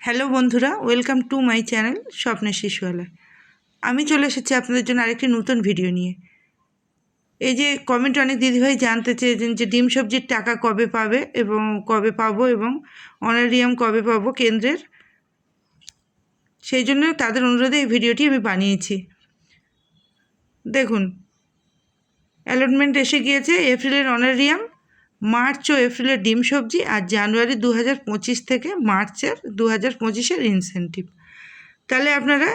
Hello বন্ধুরা, welcome to my channel স্বপ্নের শিশুয়ালয় আমি চলে এসেছি আপনাদের জন্য আরেকটি নতুন ভিডিও নিয়ে। এই যে কমেন্ট অনেক দিদিভাই জানতে চেয়েছেন যে ডিম সবজির টাকা কবে পাবে এবং কবে পাবো এবং অনারিয়াম কবে পাবো কেন্দ্রের। সেই জন্য তাদের অনুরোধে এই ভিডিওটি আমি বানিয়েছি। দেখুন অ্যালটমেন্ট এসে গিয়েছে, এপ্রিলের অনারিয়াম মার্চ ও এপ্রিলের ডিম সবজি আর জানুয়ারি দু হাজার পঁচিশ থেকে মার্চের দু হাজার পঁচিশের ইনসেন্টিভ তাহলে আপনারা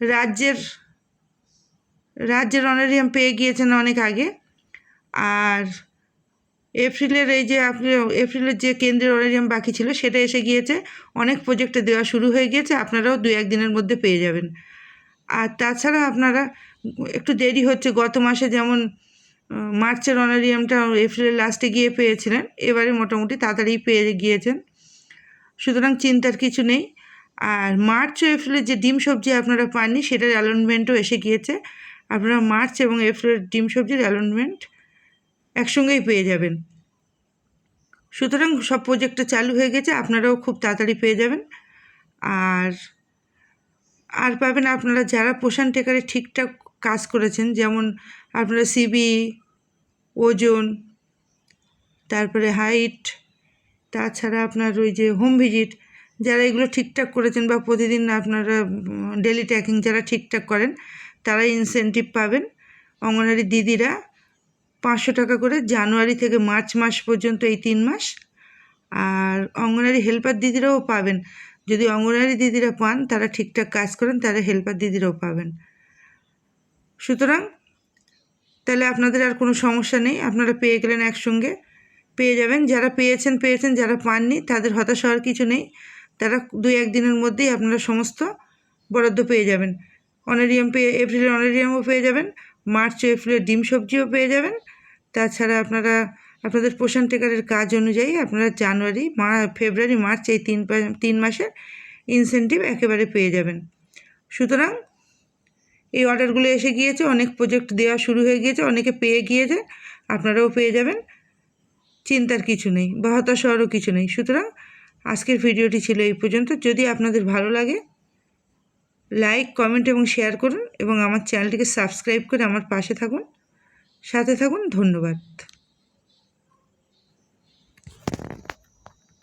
রাজ্যের রাজ্যের অনারিয়াম পেয়ে গিয়েছেন অনেক আগে। আর এপ্রিলের এই যে আপনি, এপ্রিলের যে কেন্দ্রের অনারিয়াম বাকি ছিল, সেটা এসে গিয়েছে। অনেক প্রজেক্টে দেওয়া শুরু হয়ে গিয়েছে, আপনারাও দু একদিনের মধ্যে পেয়ে যাবেন। আর তাছাড়া আপনারা একটু দেরি হচ্ছে, গত মাসে যেমন মার্চের অনারিয়ামটা এপ্রিলের লাস্টে গিয়ে পেয়েছিলেন, এবারে মোটামুটি তাড়াতাড়ি পেয়ে গিয়েছেন। সুতরাং চিন্তার কিছু নেই। আর মার্চ ও এপ্রিলের যে ডিম সবজি আপনারা পাননি, সেটার অ্যালনমেন্টও এসে গিয়েছে। আপনারা মার্চ এবং এপ্রিলের ডিম সবজির অ্যালোনমেন্ট একসঙ্গেই পেয়ে যাবেন। সুতরাং সব প্রজেক্টটা চালু হয়ে গেছে, আপনারাও খুব তাড়াতাড়ি পেয়ে যাবেন। আর আর পাবেন আপনারা যারা পোষণ টেকারে ঠিকঠাক কাজ করেছেন, যেমন আপনারা সিবি ওজন, তারপরে হাইট তাছাড়া আপনার ওই যে হোম ভিজিট যারা এগুলো ঠিকঠাক করেছেন বা প্রতিদিন আপনারা ডেলি ট্র্যাকিং যারা ঠিকঠাক করেন তারা ইনসেন্টিভ পাবেন। অঙ্গনারী দিদিরা পাঁচশো টাকা করে জানুয়ারি থেকে মার্চ মাস পর্যন্ত এই তিন মাস, আর অঙ্গনারী হেল্পার দিদিরাও পাবেন। যদি অঙ্গনারী দিদিরা পান, তারা ঠিকঠাক কাজ করেন, তারা হেল্পার দিদিরাও পাবেন। সুতরাং তাহলে আপনাদের আর কোনো সমস্যা নেই। আপনারা পেয়ে গেলেন একসঙ্গে। পেয়ে যাবেন। যারা পেয়েছেন পেয়েছেন, যারা পাননি, তাদের হতাশ হওয়ার কিছু নেই। তারা দুই একদিনের মধ্যেই আপনারা সমস্ত বরাদ্দ পেয়ে যাবেন। অনেরিয়াম পেয়ে, এপ্রিলের অনেরিয়ামও পেয়ে যাবেন। মার্চ, এপ্রিলের ডিম সবজিও পেয়ে যাবেন। তাছাড়া আপনারা, আপনাদের পোষণ টেকারের কাজ অনুযায়ী আপনারা জানুয়ারি, মা, ফেব্রুয়ারি, মার্চ এই তিন তিন মাসের ইনসেন্টিভ একেবারে পেয়ে যাবেন। সুতরাং এই অর্ডারগুলো এসে গিয়েছে, অনেক প্রজেক্ট দেওয়া শুরু হয়ে গিয়েছে, অনেকে পেয়ে গিয়েছে, আপনারাও পেয়ে যাবেন। চিন্তার কিছু নেই, বা হতাশ হওয়ারও কিছু নেই। সুতরাং আজকের ভিডিওটি ছিল এই পর্যন্ত। যদি আপনাদের ভালো লাগে লাইক কমেন্ট এবং শেয়ার করুন এবং আমার চ্যানেলটিকে সাবস্ক্রাইব করে আমার পাশে থাকুন। সাথে থাকুন, ধন্যবাদ।